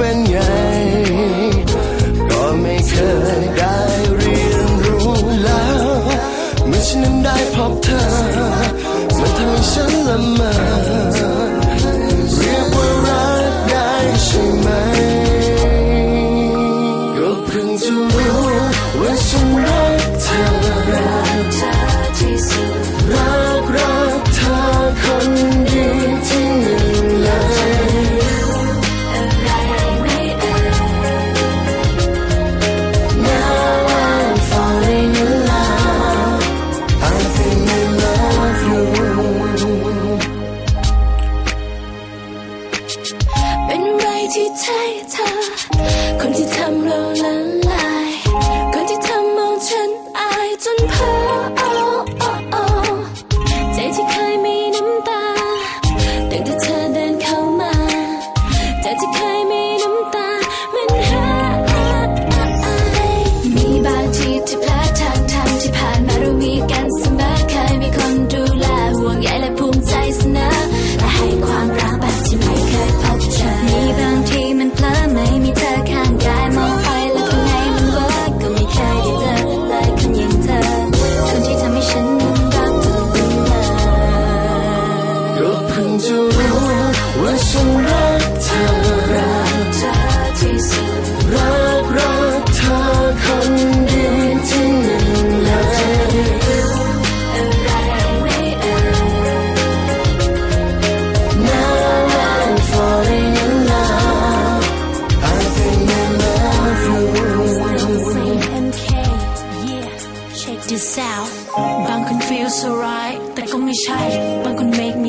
ป็นไง ก็ไม่เคยได้เรียนรู้แล้ว เมื่อฉันนั้นได้พบเธอ ที่ใช่เธอ คนที่ทำเราละลาย 若恨就我，问生来怎。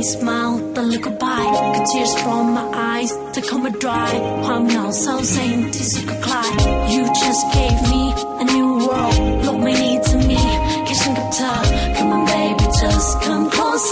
me smile, then look goodbye. The tears from my eyes, they come and dry. I'm now so saying this you could cry. You just gave me a new world. Look me to me, catching up Come on, baby, just come close.